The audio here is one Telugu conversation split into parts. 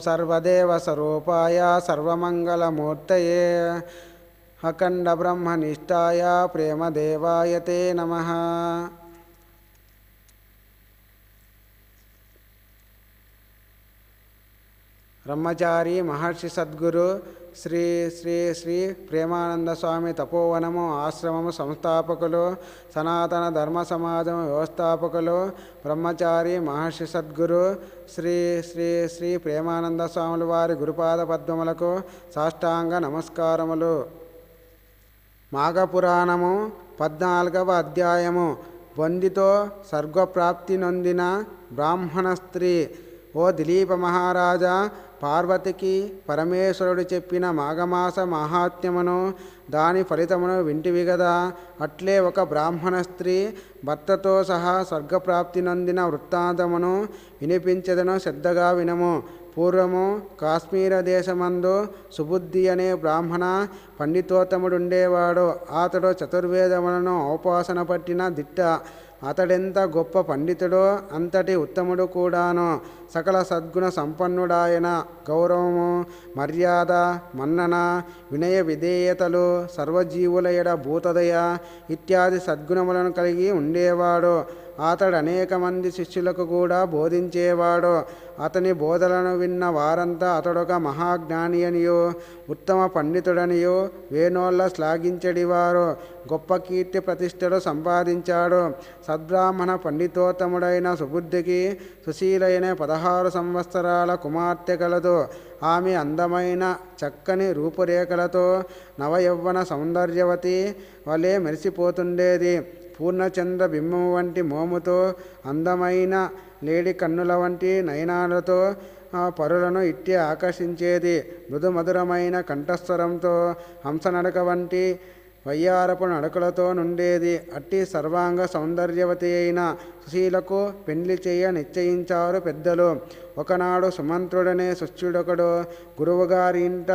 ఓం సర్వదేవ స్వరూపాయ సర్వమంగళమూర్తయే. అఖండ బ్రహ్మనిష్టాయ బ్రహ్మచారి మహర్షి సద్గురు శ్రీ శ్రీ శ్రీ ప్రేమానంద స్వామి తపోవనము ఆశ్రమము సంస్థాపకులు సనాతన ధర్మ సమాజం వ్యవస్థాపకులు బ్రహ్మచారి మహర్షి సద్గురు శ్రీ శ్రీ శ్రీ ప్రేమానంద స్వాములు వారి గురుపాద పద్మములకు సాష్టాంగ నమస్కారములు. మాఘపురాణము పద్నాలుగవ అధ్యాయము. వందితో సర్గప్రాప్తి నొందిన బ్రాహ్మణ స్త్రీ ఓ దిలీప మహారాజా పార్వతికి పరమేశ్వరుడు చెప్పిన మాఘమాస మహాత్మ్యమును దాని ఫలితమును వింటివి గదా. అట్లే ఒక బ్రాహ్మణ స్త్రీ భర్తతో సహా స్వర్గప్రాప్తి నొందిన వృత్తాంతమును వినిపించదను శ్రద్ధగా వినము. పూర్వము కాశ్మీర దేశమందు సుబుద్ధి అనే బ్రాహ్మణ పండితోత్తముడుండేవాడు. అతడు చతుర్వేదములను ఔపాసన పట్టిన దిట్ట అతడెంత గొప్ప పండితుడో అంతటి ఉత్తముడు కూడాను సకల సద్గుణ సంపన్నుడాయన గౌరవము మర్యాద మన్నన వినయ విధేయతలు సర్వజీవుల ఎడ భూతదయ ఇత్యాది సద్గుణములను కలిగి ఉండేవాడు. అతడు అనేక మంది శిష్యులకు కూడా బోధించేవాడు. అతని బోధలను విన్న వారంతా అతడొక మహాజ్ఞాని అనియో ఉత్తమ పండితుడనియో వేణోళ్ళ శ్లాఘించడివారు గొప్ప కీర్తి ప్రతిష్టలు సంపాదించాడు. సద్బ్రాహ్మణ పండితోత్తముడైన సుబుద్ధికి సుశీలైన పదహారు సంవత్సరాల కుమార్తె కలదు. ఆమె అందమైన చక్కని రూపురేఖలతో నవయవ్వన సౌందర్యవతి వలె మెరిసిపోతుండేది. పూర్ణచంద్ర బింబము వంటి మోముతో అందమైన లేడి కన్నుల వంటి నయనాలతో పరులను ఇట్టి ఆకర్షించేది మృదుమధురమైన కంఠస్వరంతో హంసనడక వంటి వయ్యారపు నడకలతో నుండేది. అట్టి సర్వాంగ సౌందర్యవతి అయిన సుశీలకు పెండ్లి చేయ నిశ్చయించారు పెద్దలు. ఒకనాడు సుమంత్రుడనే శిష్యుడొకడు గురువుగారింట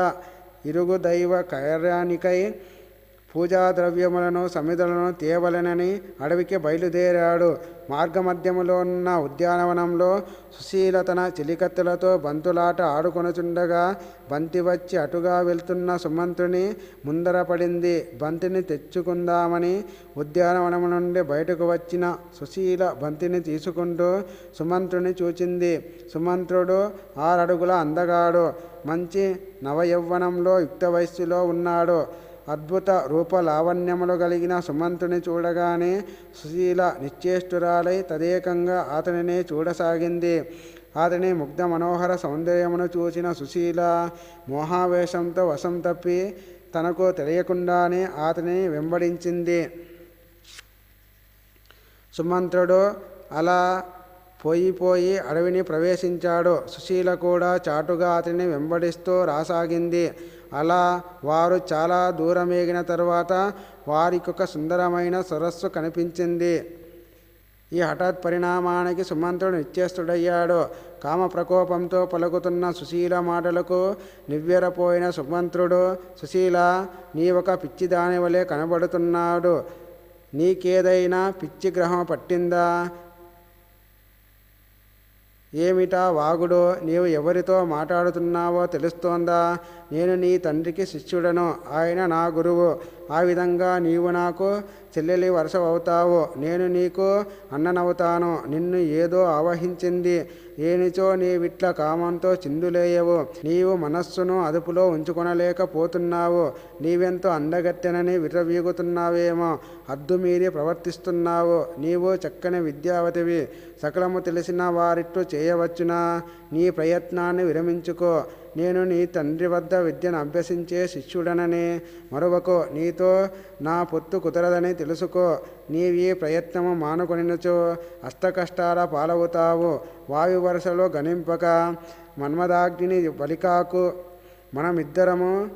ఇరుగు దైవ కార్యానికై పూజా ద్రవ్యములను సమిధులను తేవలెనని అడవికి బయలుదేరాడు. మార్గమధ్యములో ఉన్న ఉద్యానవనంలో సుశీల తన చిలికత్తులతో బంతులాట ఆడుకొనుచుండగా బంతి వచ్చి అటుగా వెళ్తున్న సుమంతుని ముందర పడింది. బంతిని తెచ్చుకుందామని ఉద్యానవనం నుండి బయటకు వచ్చిన సుశీల బంతిని తీసుకుంటూ సుమంత్రుని చూచింది. సుమంత్రుడు ఆరడుగుల అందగాడు. మంచి నవయౌవనంలో యుక్త వయస్సులో ఉన్నాడు. అద్భుత రూప లావణ్యములు కలిగిన సుమంతుని చూడగానే సుశీల నిశ్చేష్టురాలై తదేకంగా అతనినే చూడసాగింది. అతని ముగ్ధ మనోహర సౌందర్యమును చూసిన సుశీల మోహావేశంతో వశం తప్పి తనకు తెలియకుండానే అతనిని వెంబడించింది. సుమంత్రుడు అలా పోయిపోయి అడవిని ప్రవేశించాడు. సుశీల కూడా చాటుగా అతని వెంబడిస్తూ రాసాగింది. అలా వారు చాలా దూరమేగిన తరువాత వారికొక సుందరమైన సరస్సు కనిపించింది. ఈ హఠాత్ పరిణామానికి సుమంతుడు నిశ్చేస్తుడయ్యాడు కామ ప్రకోపంతో పలుకుతున్న సుశీల మాటలకు నివ్వెరపోయిన సుమంత్రుడు సుశీల నీ ఒక పిచ్చిదాని వలె కనబడుతున్నాడు. నీకేదైనా పిచ్చి గ్రహం పట్టిందా? ఏమిటా వాగుడు? నీవు ఎవరితో మాట్లాడుతున్నావో తెలుస్తోందా? నేను నీ తండ్రికి శిష్యుడను. ఆయన నా గురువు. ఆ విధంగా నీవు నాకు చెల్లెలి వరుస అవుతావు నేను నీకు అన్ననవుతాను. నిన్ను ఏదో ఆవహించింది. ఏనిచో నీవిట్ల కామంతో చిందులేయవు. నీవు మనస్సును అదుపులో ఉంచుకొనలేకపోతున్నావు. నీవెంతో అందగత్తెనని విర్రవీగుతున్నావేమో. అద్దుమీరి ప్రవర్తిస్తున్నావు. నీవు చక్కని విద్యావతివి. సకలము తెలిసిన వారిట్టు చేయవచ్చునా? నీ ప్రయత్నాన్ని విరమించుకో. నేను నీ తండ్రి వద్ద విద్యను అభ్యసించే శిష్యుడనని. మరొకో నీతో నా పొత్తు కుదరదని తెలుసుకో. నీవి ప్రయత్నము మానుకొనినచో అష్టకష్టాల పాలవుతావు. వాయు వరుసలో గణింపక మన్మదాగ్ని బలికాకు. మనమిద్దరము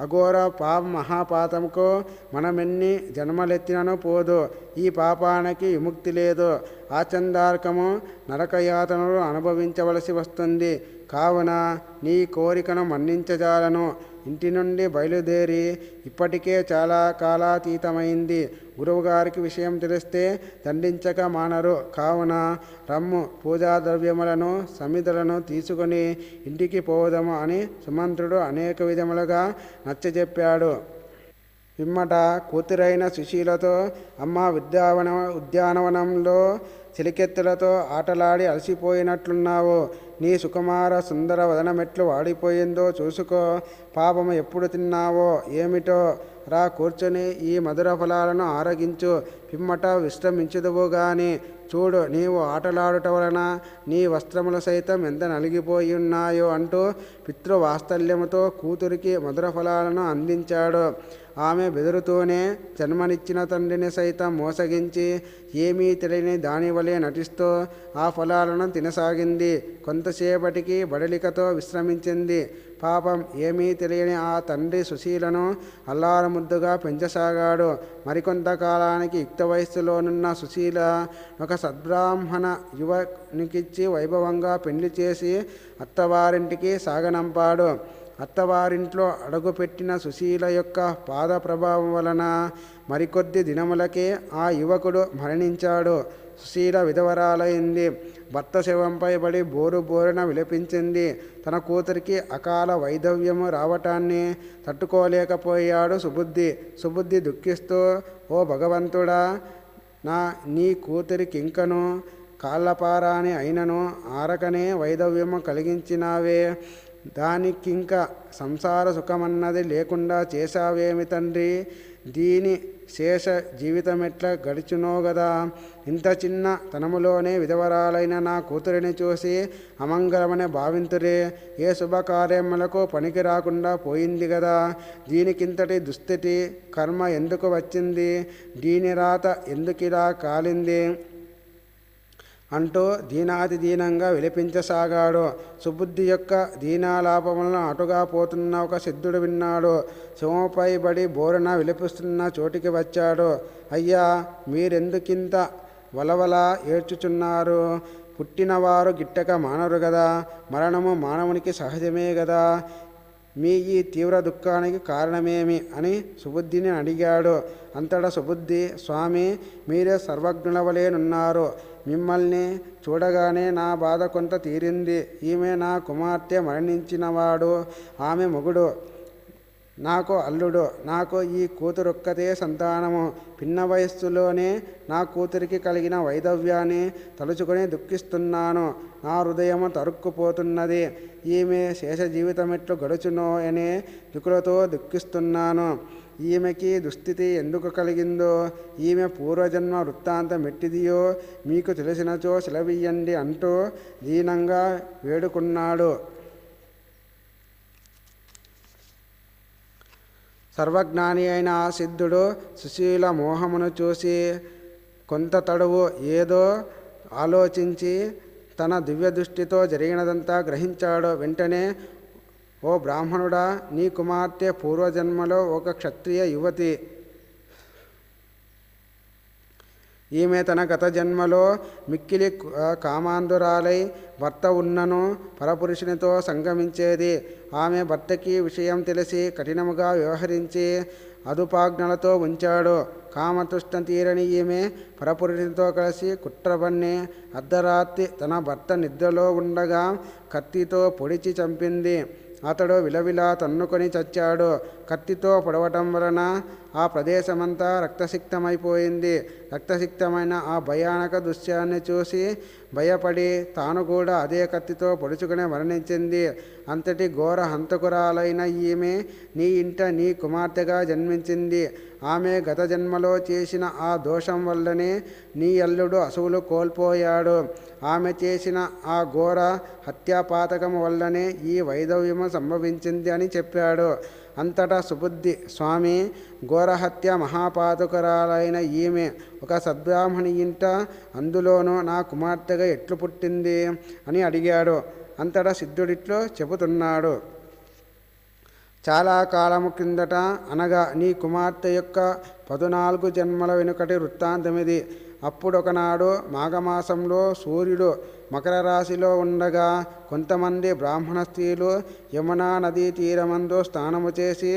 అఘోర పాప మహాపాతముకు మనమెన్ని జన్మలెత్తినను పోదు. ఈ పాపానికి విముక్తి లేదు. ఆచందార్కము నరకయాతనలు అనుభవించవలసి వస్తుంది. కావున నీ కోరికను మన్నించజాలను. ఇంటి నుండి బయలుదేరి ఇప్పటికే చాలా కాలాతీతమైంది. గురువుగారికి విషయం తెలిస్తే దండించక మానరు. కావున రమ్ము పూజా ద్రవ్యములను సమిధులను తీసుకొని ఇంటికి పోదాము అని సుమంత్రుడు అనేక విధములుగా నచ్చజెప్పాడు. పిమ్మట కూతురైన సుశీలతో అమ్మ విద్యావన ఉద్యానవనంలో చిలికెత్తులతో ఆటలాడి అలసిపోయినట్లున్నావు. నీ సుకుమార సుందర వదనమెట్లు వాడిపోయిందో చూసుకో. పాపము ఎప్పుడు తిన్నావో ఏమిటో రా కూర్చొని ఈ మధుర ఫలాలను ఆరగించు. పిమ్మట విశ్రమించుదువు గాని. చూడు నీవు ఆటలాడుట వలన నీ వస్త్రములు సైతం ఎంత నలిగిపోయి ఉన్నాయో అంటూ పితృవాత్సల్యముతో కూతురికి మధుర ఫలాలను అందించాడు. ఆమె బెదురుతూనే జన్మనిచ్చిన తండ్రిని సైతం మోసగించి ఏమీ తెలియని దానివలే నటిస్తూ ఆ ఫలాలను తినసాగింది. కొంతసేపటికి బడలికతో విశ్రమించింది. పాపం ఏమీ తెలియని ఆ తండ్రి సుశీలను అల్లారముద్దుగా పెంచసాగాడు. మరికొంతకాలానికి యుక్త వయస్సులోనున్న సుశీల ఒక సద్బ్రాహ్మణ యువనికిచ్చి వైభవంగా పెళ్ళి చేసి అత్తవారింటికి సాగనంపాడు. అత్తవారింట్లో అడుగుపెట్టిన సుశీల యొక్క పాద ప్రభావం వలన మరికొద్ది దినములకే ఆ యువకుడు మరణించాడు. సుశీల విధవరాలైంది. భర్త శవంపై పడి బోరు బోరున విలపించింది. తన కూతురికి అకాల వైధవ్యము రావటాన్ని తట్టుకోలేకపోయాడు సుబుద్ధి. సుబుద్ధి దుఃఖిస్తూ ఓ భగవంతుడా నా నీ కూతురికింకను కాళ్ళపారాని అయినను ఆరకనే వైధవ్యము కలిగించినావే. దానికింక సంసార సుఖమన్నది లేకుండా చేశావేమి తండ్రి? దీని శేష జీవితమెట్లా గడిచునో గదా? ఇంత చిన్న తనములోనే విధవరాలైన నా కూతురిని చూసి అమంగళమని భావింతురే. ఏ శుభకార్యములకు పనికి రాకుండా పోయింది కదా దీనికింతటి దుస్థితి కర్మ ఎందుకు వచ్చింది? దీని రాత ఎందుకిలా కాలింది? అంటూ దీనాతి దీనంగా విలపించసాగాడు. సుబుద్ధి యొక్క దీనాలాపములను అటుగా పోతున్న ఒక సిద్ధుడు విన్నాడు. శివపై బడి బోరన విలపిస్తున్న చోటికి వచ్చాడు. అయ్యా మీరెందుకింత వలవల ఏడ్చుచున్నారు? పుట్టినవారు గిట్టక మానరు కదా మరణము మానవునికి సహజమే కదా మీ ఈ తీవ్ర దుఃఖానికి కారణమేమి అని సుబుద్ధిని అడిగాడు. అంతటా సుబుద్ధి స్వామి మీరే సర్వజ్ఞులవలేనున్నారు. మిమ్మల్ని చూడగానే నా బాధ కొంత తీరింది. ఈమె నా కుమార్తె మరణించినవాడు. ఆమె మొగుడు. నాకు అల్లుడు నాకు ఈ కూతురొక్కతే సంతానము. పిన్న వయస్సులోనే నా కూతురికి కలిగిన వైధవ్యాన్ని తలుచుకొని దుఃఖిస్తున్నాను. నా హృదయము తరుక్కుపోతున్నది. ఈమె శేష జీవితం ఎట్లు గడుచునో అనే దిక్కులతో దుఃఖిస్తున్నాను. ఈమెకి దుస్థితి ఎందుకు కలిగిందో? ఈమె పూర్వజన్మ వృత్తాంతం ఎట్టిదియో? మీకు తెలిసినచో సెలవియ్యండి అంటూ దీనంగా వేడుకున్నాడు. సర్వజ్ఞాని అయిన ఆ సిద్ధుడు సుశీల మోహమును చూసి కొంత తడువు ఏదో ఆలోచించి తన దివ్య దృష్టితో జరిగినదంతా గ్రహించాడు వెంటనే ఓ బ్రాహ్మణుడా నీ కుమార్తె పూర్వజన్మలో ఒక క్షత్రియ యువతి ఈమె తన గత జన్మలో మిక్కిలి కామాంధురాలై భర్త ఉన్నను పరపురుషునితో సంగమించేది. ఆమె భర్తకి విషయం తెలిసి కఠినముగా వ్యవహరించి అదుపాజ్ఞలతో ఉంచాడు. కామతుష్ట తీరని ఈమె పరపురుషునితో కలిసి కుట్రబన్ని అర్ధరాత్రి తన భర్త నిద్రలో ఉండగా కత్తితో పొడిచి చంపింది. అతడు విలవిలా తన్నుకొని చచ్చాడు. కత్తితో పొడవటం వలన ఆ ప్రదేశమంతా రక్తసిక్తమైపోయింది. రక్తసిక్తమైన ఆ భయానక దృశ్యాన్ని చూసి భయపడి తాను కూడా అదే కత్తితో పొడుచుకునే మరణించింది. అంతటి ఘోర హంతకురాలైన ఈమె నీ ఇంట నీ కుమార్తెగా జన్మించింది. ఆమె గత జన్మలో చేసిన ఆ దోషం వల్లనే నీ అల్లుడు అసువులు కోల్పోయాడు. ఆమె చేసిన ఆ ఘోర హత్యాపాతకం వల్లనే ఈ వైధవ్యము సంభవించింది అని చెప్పాడు. అంతటా సుబుద్ధి. స్వామి ఘోరహత్య మహాపాతకురాలైన ఈమె ఒక సద్బ్రాహ్మణి ఇంట అందులోనూ నా కుమార్తెగా ఎట్లు పుట్టింది? అని అడిగాడు. అంతటా సిద్ధుడిట్లో చెబుతున్నాడు. చాలా కాలము కిందట అనగా నీ కుమార్తె యొక్క పదునాలుగు జన్మల వెనుకటి వృత్తాంతమిది. అప్పుడొకనాడు మాఘమాసంలో సూర్యుడు మకర రాశిలో ఉండగా కొంతమంది బ్రాహ్మణ స్త్రీలు యమునా నదీ తీరమందు స్నానము చేసి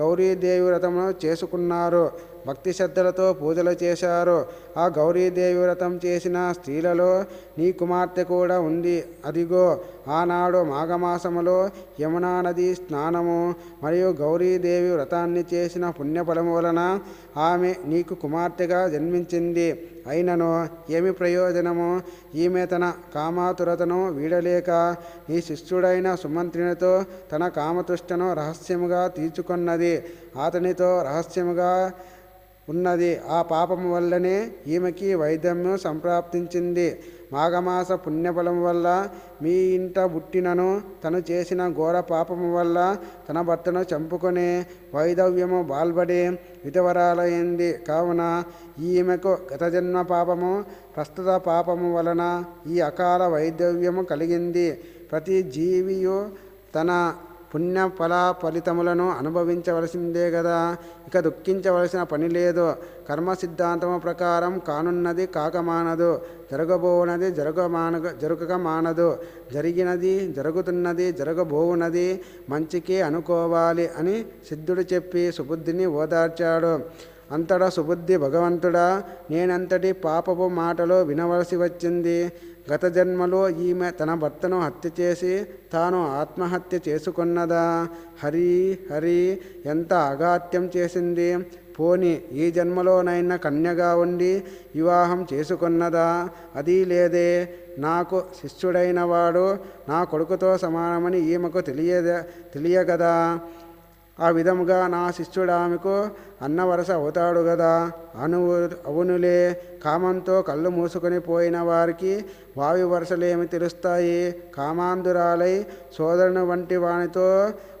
గౌరీదేవి వ్రతమును చేసుకున్నారు. భక్తి శ్రద్ధలతో పూజలు చేశారు. ఆ గౌరీదేవి వ్రతం చేసిన స్త్రీలలో నీ కుమార్తె కూడా ఉంది. అదిగో ఆనాడు మాఘమాసములో యమునా నది స్నానము మరియు గౌరీదేవి వ్రతాన్ని చేసిన పుణ్యఫలము వలన ఆమె నీకు కుమార్తెగా జన్మించింది. అయినను ఏమి ప్రయోజనము? ఈమె తన కామాతురతను వీడలేక నీ శిష్యుడైన సుమంత్రునితో తన కామతృష్టను రహస్యముగా తీర్చుకున్నది. అతనితో రహస్యముగా ఉన్నది. ఆ పాపము వల్లనే ఈమెకి వైద్యము సంప్రాప్తించింది. మాఘమాస పుణ్యబలం వల్ల మీ ఇంట పుట్టినను తను చేసిన ఘోర పాపము వల్ల తన భర్తను చంపుకొని వైధవ్యము బాల్బడి విధవరాలైంది. కావున ఈమెకు గత జన్మ పాపము ప్రస్తుత పాపము వలన ఈ అకాల వైధవ్యము కలిగింది. ప్రతి జీవియు తన పుణ్యఫల ఫలితములను అనుభవించవలసిందే కదా ఇక దుఃఖించవలసిన పని లేదు. కర్మ సిద్ధాంతము ప్రకారం కానున్నది కాకమానదు. జరగబోవునది జరగమాన జరగక మానదు జరిగినది జరుగుతున్నది జరగబోవునది మంచికి అనుకోవాలి అని సిద్ధుడు చెప్పి సుబుద్ధిని ఓదార్చాడు. అంతటా సుబుద్ధి భగవంతుడా నేనంతటి పాపపు మాటలు వినవలసి వచ్చింది. గత జన్మలో ఈమె తన భర్తను హత్య చేసి తాను ఆత్మహత్య చేసుకున్నదా? హరి హరి ఎంత అగాత్యం చేసింది? పోని ఈ జన్మలోనైనా కన్యగా ఉండి వివాహం చేసుకున్నదా? అది లేదే. నాకు శిష్యుడైన వాడు నా కొడుకుతో సమానమని ఈమెకు తెలియదా తెలియగదా? ఆ విధముగా నా శిష్యుడు ఆమెకు అన్నవరస అవుతాడు కదా అను అవునులే. కామంతో కళ్ళు మూసుకొని పోయిన వారికి వావి వరుసలేమి తెలుస్తాయి? కామాంధురాలై సోదరుని వంటి వానితో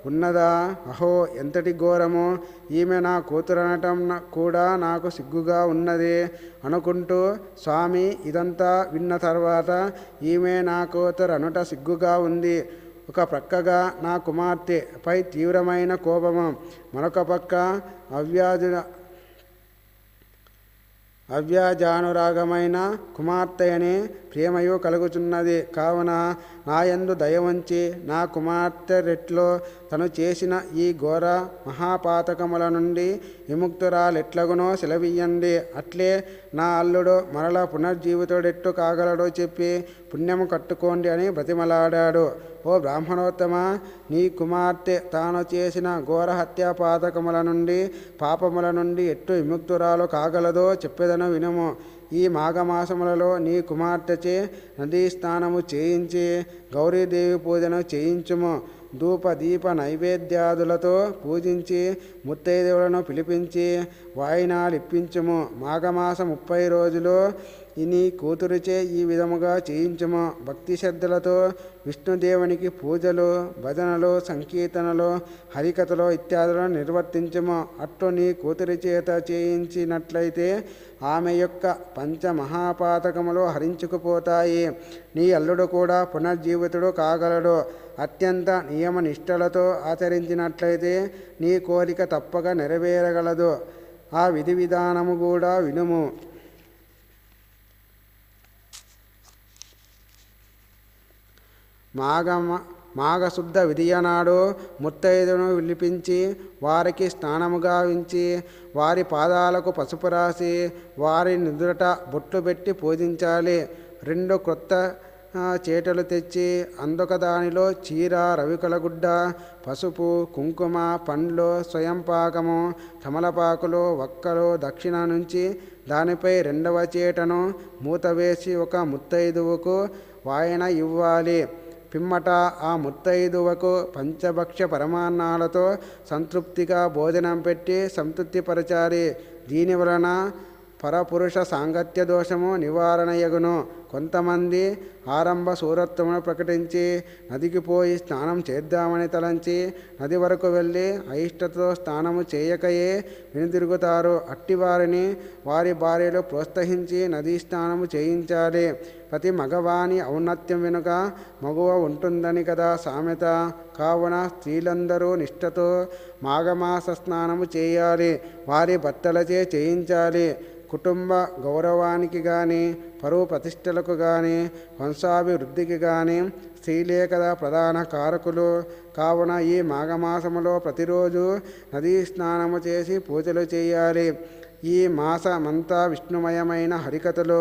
ఉన్నదా? అహో ఎంతటి ఘోరము! ఈమె నా కూతురనటం కూడా నాకు సిగ్గుగా ఉన్నది. అనుకుంటూ స్వామి ఇదంతా విన్న తర్వాత ఈమె నా కూతురు అనుట సిగ్గుగా ఉంది. ఒక ప్రక్కగా నా కుమార్తెపై తీవ్రమైన కోపము. మరొక పక్క అవ్యాజు అవ్యాజానురాగమైన కుమార్తె అనే ప్రేమయు కలుగుచున్నది. కావున నాయందు దయవంచి నా కుమార్తె రెట్లో తను చేసిన ఈ ఘోర మహాపాతకముల నుండి విముక్తురాలెట్లగునో సెలవియ్యండి అట్లే నా అల్లుడు మరల పునర్జీవితుడెట్టు కాగలడో చెప్పి పుణ్యము కట్టుకోండి అని బ్రతిమలాడాడు. ఓ బ్రాహ్మణోత్తమ నీ కుమార్తె తాను చేసిన ఘోర హత్యాపాతకముల నుండి పాపముల నుండి ఎట్టు విముక్తురాలు కాగలదో చెప్పేదను వినుము. ఈ మాఘమాసములలో నీ కుమార్తెచే నదీ స్నానము చేయించి గౌరీదేవి పూజను చేయించుము. ధూప దీప నైవేద్యాదులతో పూజించి ముత్తైదేవులను పిలిపించి వాయినాలు ఇప్పించుము మాఘమాస ముప్పై రోజులు ఇని కూతురుచే ఈ విధముగా చేయించుము. భక్తి శ్రద్ధలతో విష్ణుదేవునికి పూజలు భజనలు సంకీర్తనలు హరికథలు ఇత్యాదులను నిర్వర్తించుము. అట్టు నీ కూతురి చేత చేయించినట్లయితే ఆమె యొక్క పంచమహాపాతకములు హరించుకుపోతాయి. నీ అల్లుడు కూడా పునర్జీవితుడు కాగలడు. అత్యంత నియమ నిష్టలతో ఆచరించినట్లయితే నీ కోరిక తప్పక నెరవేరగలదు. ఆ విధి విధానము కూడా వినుము. మాఘమ మాఘశుద్ధ విధియనాడు ముత్తైదును విలిపించి వారికి స్నానము గావించి వారి పాదాలకు పసుపు రాసి వారి నిదురట బొట్లు పెట్టి పూజించాలి. రెండు క్రొత్త చేటలు తెచ్చి అందుక దానిలో చీర రవికలగుడ్డ పసుపు కుంకుమ పండ్లు స్వయంపాకము తమలపాకులు వక్కలు దక్షిణ నుంచి దానిపై రెండవ చేటను మూత వేసి ఒక ముత్తైదువుకు వాయన ఇవ్వాలి. పిమ్మట ఆ ముత్తైదువకు పంచభక్ష పరమాన్నాలతో సంతృప్తిగా భోజనం పెట్టి సంతృప్తిపరచాలి దీని వలన పరపురుష సాంగత్య దోషము నివారణయగును. కొంతమంది ఆరంభ సూరత్వమును ప్రకటించి నదికి పోయి స్నానం చేద్దామని తలంచి నది వరకు వెళ్ళి అయిష్టతో స్నానము చేయకయే వెనుదిరుగుతారు. అట్టివారిని వారి భార్యలు ప్రోత్సహించి నదీ స్నానము చేయించాలి. ప్రతి మగవాని ఔన్నత్యం వెనుక మగువ ఉంటుందని కదా సామెత. కావున స్త్రీలందరూ నిష్ఠతో మాఘమాస స్నానము చేయాలి. వారి భర్తలచే చేయించాలి. కుటుంబ గౌరవానికి కానీ పరువు ప్రతిష్టలకు కానీ వంశాభివృద్ధికి కానీ స్త్రీలే కదా ప్రధాన కారకులు. కావున ఈ మాఘమాసములో ప్రతిరోజు నదీ స్నానము చేసి పూజలు చేయాలి. ఈ మాసమంతా విష్ణుమయమైన హరికథలు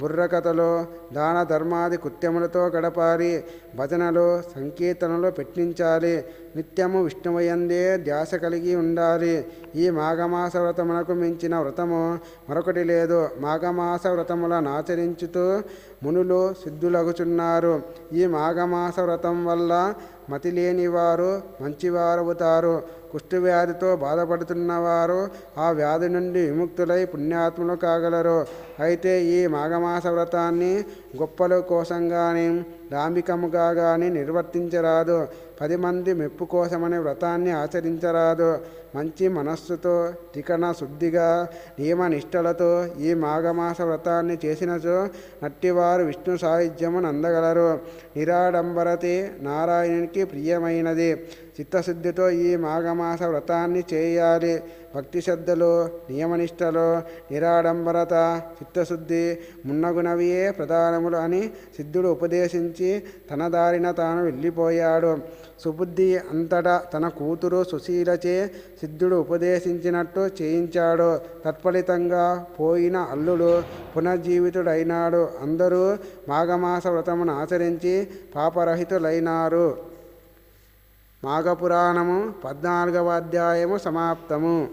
బుర్రకథలు దాన ధర్మాది కృత్యములతో గడపాలి. భజనలు సంకీర్తనలు పెట్టించాలి. నిత్యము విష్ణువయందే ధ్యాస కలిగి ఉండాలి. ఈ మాఘమాస వ్రతమునకు మించిన వ్రతము మరొకటి లేదు. మాఘమాస వ్రతములను ఆచరించుతూ మునులు సిద్ధులగుచున్నారు. ఈ మాఘమాస వ్రతం వల్ల మతి లేనివారు మంచివారవుతారు. కుష్ఠవ్యాధితో బాధపడుతున్నవారు ఆ వ్యాధి నుండి విముక్తులై పుణ్యాత్ములు కాగలరు. అయితే ఈ మాఘమాస వ్రతాన్ని గొప్పల కోసం కానీ డాంబికముగా కానీ నిర్వర్తించరాదు. పది మంది మెప్పు కోసమని వ్రతాన్ని ఆచరించరాదు. మంచి మనస్సుతో తికన శుద్ధిగా నియమనిష్టలతో ఈ మాఘమాస వ్రతాన్ని చేసినచో నట్టివారు విష్ణు సాహిత్యమును అందగలరు నిరాడంబరతే నారాయణునికి ప్రియమైనది. చిత్తశుద్ధితో ఈ మాఘమాస వ్రతాన్ని చేయాలి. భక్తి శ్రద్ధలు నియమనిష్టలు నిరాడంబరత చిత్తశుద్ధి మున్నగునవియే ప్రధానములు అని సిద్ధుడు ఉపదేశించి తన దారిన తాను వెళ్ళిపోయాడు. సుబుద్ధి అంతటా తన కూతురు సుశీలచే సిద్ధుడు ఉపదేశించినట్టు చేయించాడు. తత్ఫలితంగా పోయిన అల్లుడు పునర్జీవితుడైనాడు. అందరూ మాఘమాస వ్రతమును ఆచరించి పాపరహితులైనారు. మాఘపురాణము పద్నాలుగవ అధ్యాయము సమాప్తము.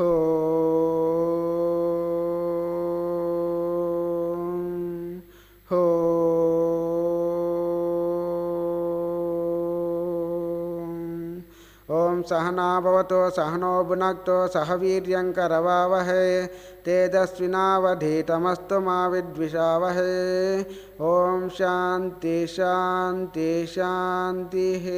హో ओं सहनाभवत सहनो भुनक्तो सह वीर्यङ्करवावहे तेजस्विनावधीतमस्तु मा ओं ॐ शान्ति शान्ति शान्तिः